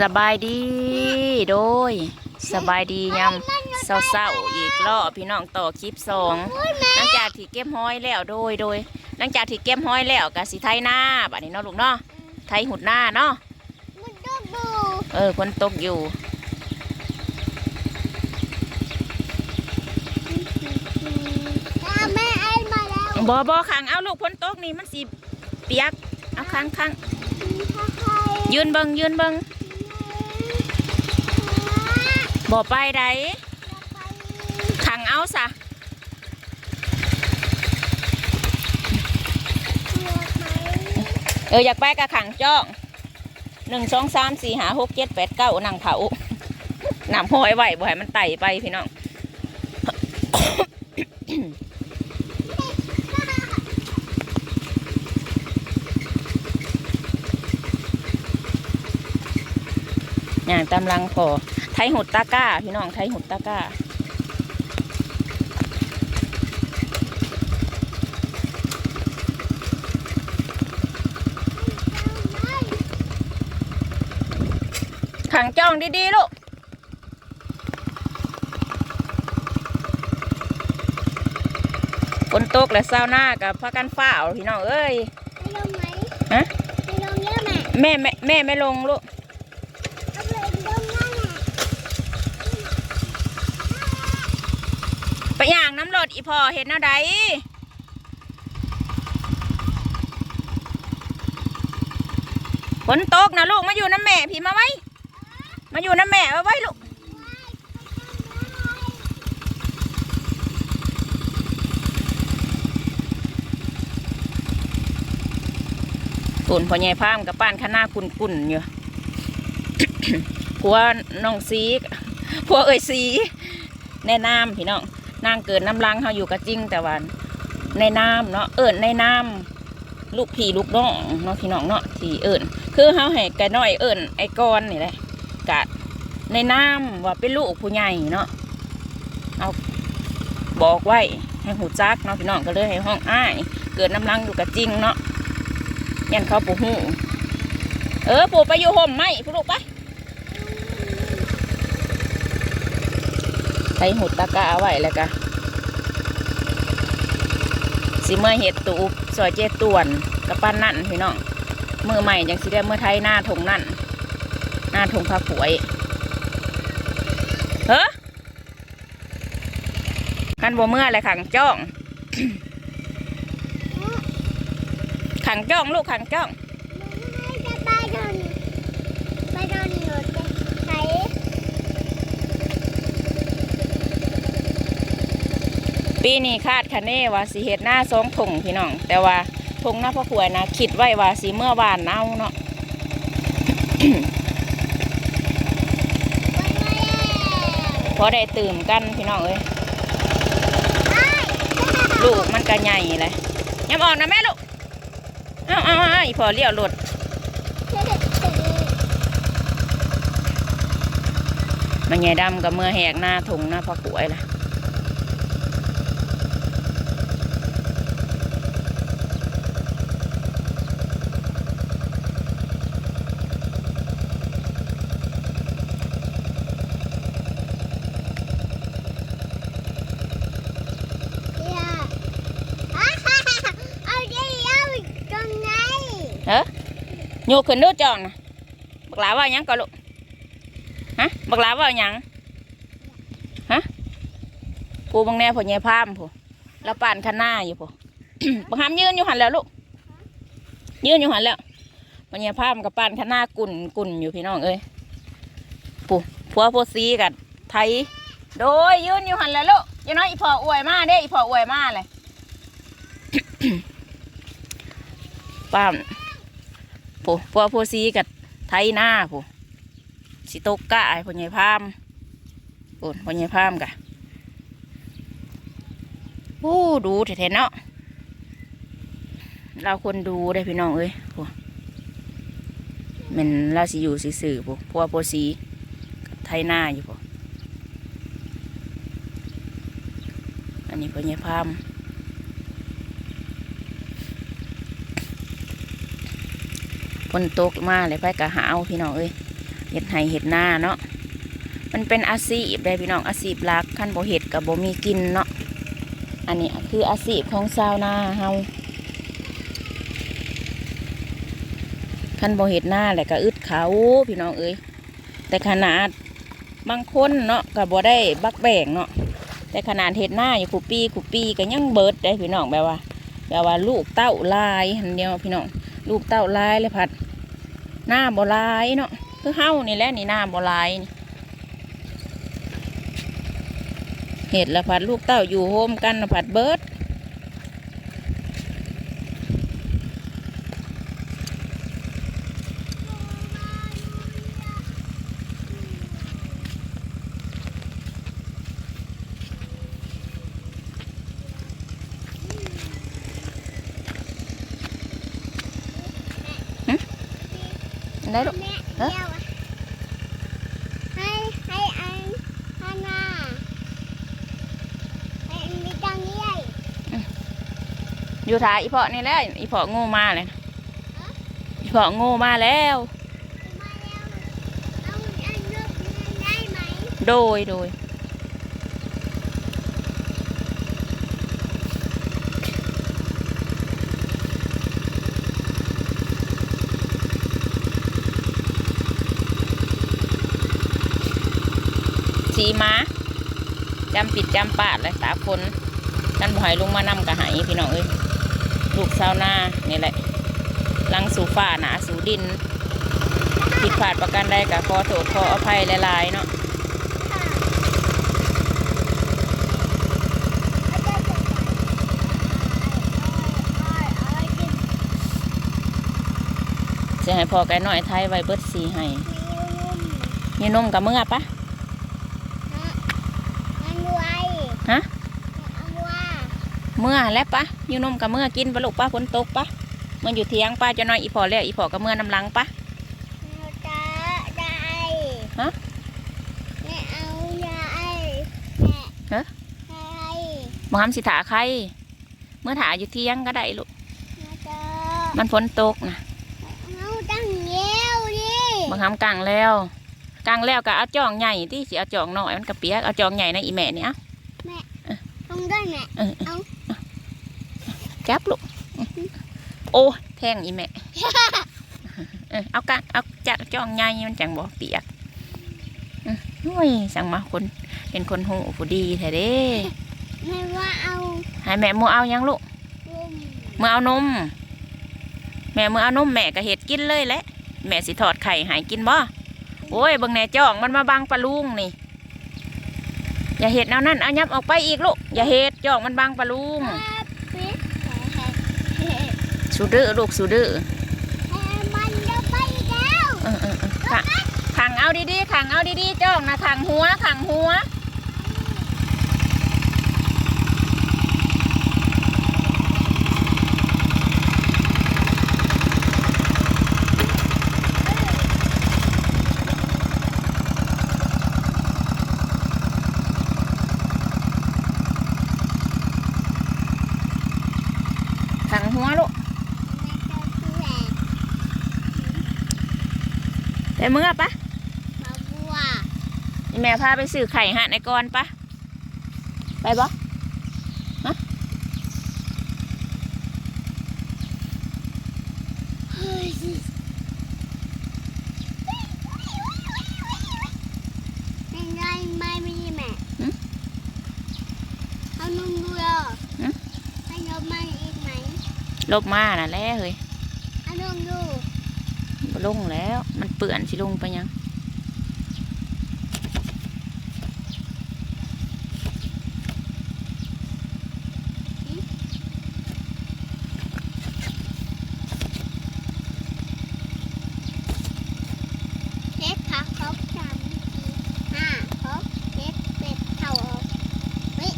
สบายดีโดย สบายดียำเศร้าๆอีกรอบพี่น้องต่อคลิปสองหลังจากที่เก็บห้อยแล้วโดยโดยหลังจากที่เก็บห้อยแล้วก็สิไทยหน้าบัดนี้เนาะลูกเนาะไทยหุดหน้าเนาะมันดูดูเออฝนตกอยู่ตาแม่ไอ้มาแล้วบอบอขังเอาลูกฝนตกนี่มันสิเปียก เอาขังขังยืนเบิงยืนเบิง บ่ไปใดขังเอาซะเอออยากไปกับขังจ้องหนึ่งสองสามสี่หาหกเจ็ดแปดเก้านั่งเผาหนำห้อยไหวบ่ให้มันไต่ไปพี่น้องอย่างตำลังพอ ไทยหุดตาก้า พี่น้องไทยหุดตาก้าขังจ้องดีๆลูกฝนตกและเศร้าหน้ากับพากันฝ้าวพี่น้องเอ้ยไปลงไหมฮะไปลงเยอะแม่แม่แม่แม่ไม่ลงลูก เอาไปลงนั่นแหละ ไปย่างน้ำ รดอีพอเห็นเอาใดฝนตกนะลูกมาอยู่น้ำแม่พี่มาไว้ มาอยู่น้ำแม่เอาไว้ลูกตุนพ่อใหญ่พามกับป้านข้าหน้ากุนกุนอยู่ผัวน้องซีผัวเอ่ยซีแนะนำพี่น้อง นางเกิดน้ำลังเขาอยู่กับจริงแต่ว่าในน้ำเนาะเอิญในน้ำลูกพี่ลูกน้องเนาะพี่น้องเนาะที่เอิญคือเขาให้แกน้อยเอิญไอ้กอนนี่แหละกะในน้ำว่าเป็นลูกผู้ใหญ่เนาะเอาบอกไว้ให้หูจักเนาะพี่น้องก็เลยให้ห้องอ้าย เกิดน้ำลังอยู่กับจริงเนาะยันเขาปูหูเออปูไปอยู่ห่มไหมพูลูกไป ใส่หุดตะกร้าเอาไว้แล้วก็สิเมื่อเห็ดตูบซอยเจตวนกับปั้นนั่นพี่น้องมือใหม่ยังสิได้เมื่อไทยหน้าทงนั่นหน้าทงผักผวยเฮ้อกันบ่เมื่ออะไรขังจ้องขังจ้องลูกขังจ้อง จะไปโดนไปโดนหนูจะใช้ ปีนี้คาดคะเนว่าสิเห็ดหน้าสองทงพี่น้อง แต่ว่าทงหน้าพ่อขวยนะคิดไว้ว่าสิเมื่อวานเอาเนาะไปมาแล้วพอได้ตื่มกันพี่น้องเอ้ยลูกมันก็ใหญ่เลยยังออกนะแม่ลูกเอาเอาเอาอีพอเลี้ยวรถมันใหญ่ดำกับเมื่อแหกหน้าทงหน้าพ่อขวยล่ะ เอาเดี๋ยวเอาตรงไหน เฮ้โยกขึ้นดูจอนะบักหลาว่ายังก่อลูกฮะบักหลาว่าหยังฮะผู้บางแน่ผู้ใหญ่พามผู้แล้วป่านข้างหน้าอยู่ผู้บักหามยืนอยู่หันแล้วลูกยืนอยู่หันแล้วผู้ใหญ่พามกับป่านข้างหน้ากุ่นกุ่นอยู่พี่น้องเอ้ยผู้ผัวผู้ซีกับไทยโดยยืนอยู่หันแล้วลูกยังน้อยอีพออวยมาเด้อีพออวยมาเลยป้าม ผู้ผัวผู้ซีกับไทยหน้าผู้สิตกกะไอ้พ่อใหญ่พามผู้พ่อใหญ่พามกะโอ้ดูแท้ๆเนาะเราคนดูได้พี่น้องเอ้ยผู้มันเราสิอยู่สื่อผู้ผัวผู้ซีกับไทยหน้าอยู่ผู้อันนี้พ่อใหญ่พาม นตกมาเลยไปกะหาวพี่น้องเอ้ยเห็ดไห่เห็ดหน้าเนาะมันเป็นอาชีพได้พี่น้องอาชีพลักขั้นบ่เห็ดกับบ่มีกินเนาะอันนี้คืออาชีพของชาวนาเฮาขั้นบ่เห็ดหน้าแหละก็อึดเขาพี่น้องเอ้ยแต่ขนาดบางคนเนาะก็บ่ได้บักแบ่งเนาะแต่ขนาดเห็ดหน้าอยู่คูปีคูปีก็ยังเบิดได้พี่น้องแบบว่าแบบว่าลูกเต้าลายหันเดียวพี่น้องลูกเต้าลายเลยผัด หน้าบ่ลายเนาะคือเฮานี่แหละนี่หน้าบ่ลายเห็ดละผัดลูกเต้าอยู่โฮมกันละผัดเบิด ได้ลูกแม่เดียวอะให้ให้อันฮันนาให้อันนี้ดังใหญ่อยู่ถ่ายอีเพาะนี่แหละอีเพาะโง่มาเลยนะอีเพาะโง่มาแล้วมาแล้วเอาอันลูกนี้ได้ไหมโดยโดย สีมาจำปิดจำปาดเลยตาคนกันบ่อยลงมานำกะหายพี่น้องเอ้ยลูกสาวนานี่แหละลังสู่ฟ้าหนาสู่ดินผิดพลาดประการใดก็ขอโทษขออภัยหลายๆเนาะจะให้พอแกหน่อยไทยไว้เบิดสีให้มีนมกับเมื่อปะ ฮะ เมื่อแล้วปะอยูนมกับเมื่อกินปะลูกปะฝนตกปะมันอยู่เทียงป้าจะน้อยอีพอแล้วอีพอกับเมื่อน้ำลังปะฮะมหามสิถาใครเมื่อถาอยู่เทียงก็ได้ลูกมันฝนตกนะบางคำกลางแล้วกลางแล้วก็เอาจองใหญ่ที่สิเอาจองหน่อยมันกระเปียกเอาจองใหญ่ในะอีแม่เนี่ยเออเออ จับลูกโอ้แทงอีแม่เออเอากะเอาจะจองใหญ่มันจังบ่เปียกอือโอ้ยสั่งมาคนเป็นคนหูผู้ดีแท้เด้ไม่ว่าเอาให้แม่มือเอายังลูกอุ้มมือเอานม แม่มือเอานมแม่ก็เห็ดกินเลยแหละแม่สิถอดไข่ใหายกินบ่โอ้ยเบิ่งแหน่จ้องมันมาบังปลาลุงนี่ อย่าเห็ดแนวนั้นเอายับออกไปอีกลูกอย่าเห็ดจ้องมันบังปลาลุงปิด สูดื้อลูกสูดื้อมันจะไปแล้วเออเออเออขังขังเอาดีๆขังเอาดีๆจ้องนะขังหัวขังหัว ขังหัวลูก ไปเมื่อปะมาบัวนี่แม่พาไปซื้อไข่หะในกรปะไปบ่เฮ้ยเป็นไงไม่ไม่แม่เอานมดูเหรอให้นมมาอีกไหมลบมาน่ะแหล้วเฮ้ยเอานมดูบ่ ลงแล้ว มันเปื่อนสิลงไปยัง เล็กขาครบสามทีห้าครบเจ็ดเป็ดเท่าออกเฮ้ย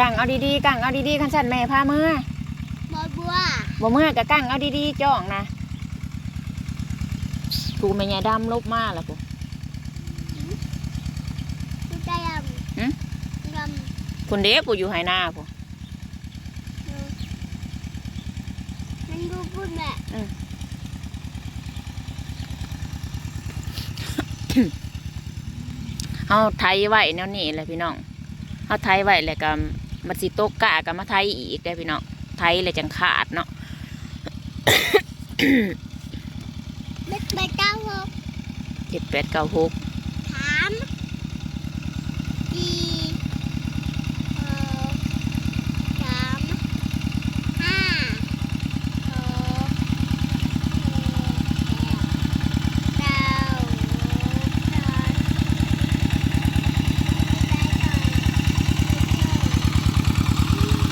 กังเอาดีๆกังเอาดีๆคันสั่นแม่พาเมื่อบอบัวบ่เมื่อกับกังเอาดีๆจ้องนะกูแม่ยายดำลบมาแล้วกูดูใจดหึำดำคุณเด็กกูอยู่ไหหน้ากูมันดูพูดแม่เฮาไทยไว้แนวนี้แหละพี่น้องเฮาไทยไว้แล้วก็ มันสิตกกะก็มาไทยอีกได้อพี่น้องไทยเลยจังขาดเนาะเล็กไปเก้าหกเจ็ดแปดเก้าหก สามสี่หกสามห้าหกเจ็ดแปดเก้าสิบ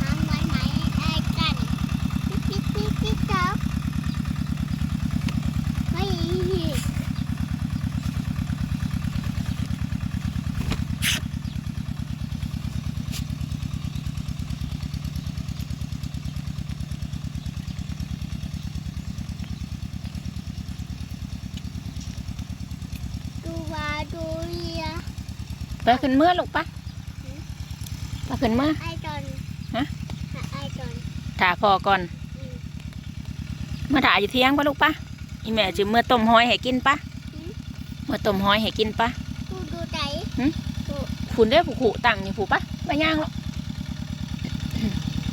ทำไว้ไหมไอ้กันติ๊กติ๊กติ๊กติ๊กจ๊อกไม่ ดูวาดูเรีย ไปขึ้นเมื่อลูกปะไปขึ้นเมื่อไอจอนฮะไอจอนถ่าพอก่อนอืมเมื่อถ่าอยู่เที่ยงปะลูกปะอีแม่จะเมื่อต้มหอยให้กินปะอืมเมื่อต้มหอยให้กินปะดูดูใจคุณได้อผู้ขู่ตั้งนี่ผู้ปะไม่ย่างหรอก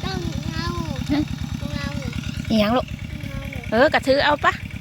ต้องเงาฮะเงาอีหยังลูกเงาเออกระถือเอาปะเ